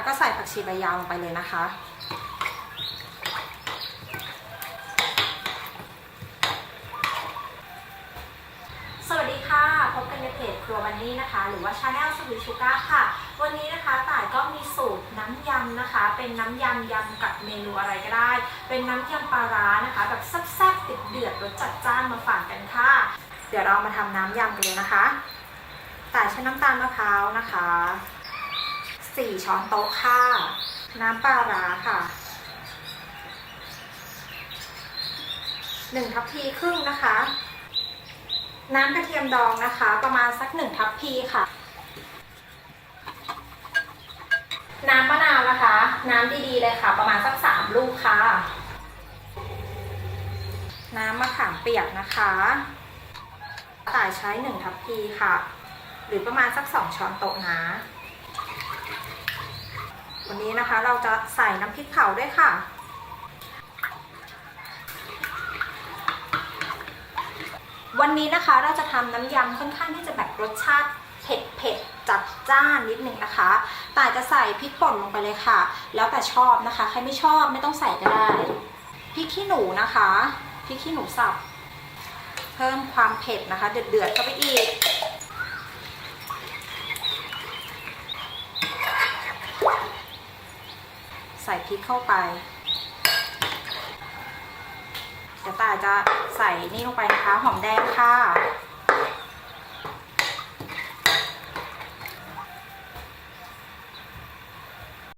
แล้วก็ใส่ผักชีใบยาวลงไปเลยนะคะ สวัสดีค่ะ พบกันในเพจครัววันนี้นะคะ หรือว่าชาแนลสวีชูก้าค่ะ วันนี้นะคะต่ายก็มีสูตรน้ำยำนะคะ เป็นน้ำยำยำกับเมนูอะไรก็ได้ เป็นน้ำยำปลาร้านะคะ แบบแซ่บๆติดเดือดรสจัดจ้านมาฝากกันค่ะ เดี๋ยวเรามาทำน้ำยำกันเลยนะคะ ต่ายใช้น้ำตาลมะพร้าวนะคะ 4 ช้อนโต๊ะค่ะ น้ำปลาร้าค่ะ 1 ทัพพีครึ่งนะคะ น้ำกระเทียมดองนะคะ ประมาณสัก 1 ทัพพีค่ะ น้ำมะนาวนะคะ น้ำดีๆเลยค่ะ ประมาณสัก 3 ลูกค่ะ น้ำมะขามเปียกนะคะต่ายใช้ 1 ทัพพีค่ะ หรือประมาณสัก 2 ช้อนโต๊ะนะ วันนี้นะคะเราจะใส่น้ำพริกเผาด้วยค่ะ วันนี้นะคะเราจะทำน้ำยำค่อนข้างที่จะแบบรสชาติเผ็ดเผ็ดจัดจ้านนิดนึงนะคะ แต่จะใส่พริกป่นลงไปเลยค่ะ แล้วแต่ชอบนะคะ ใครไม่ชอบไม่ต้องใส่ก็ได้พริกขี้หนูนะคะพริกขี้หนูสับ เพิ่มความเผ็ดนะคะ เดือดๆเข้าไปอีก ใส่พริกเข้าไป เดี๋ยวตาจะใส่นี่ลงไปนะคะ หอมแดงค่ะ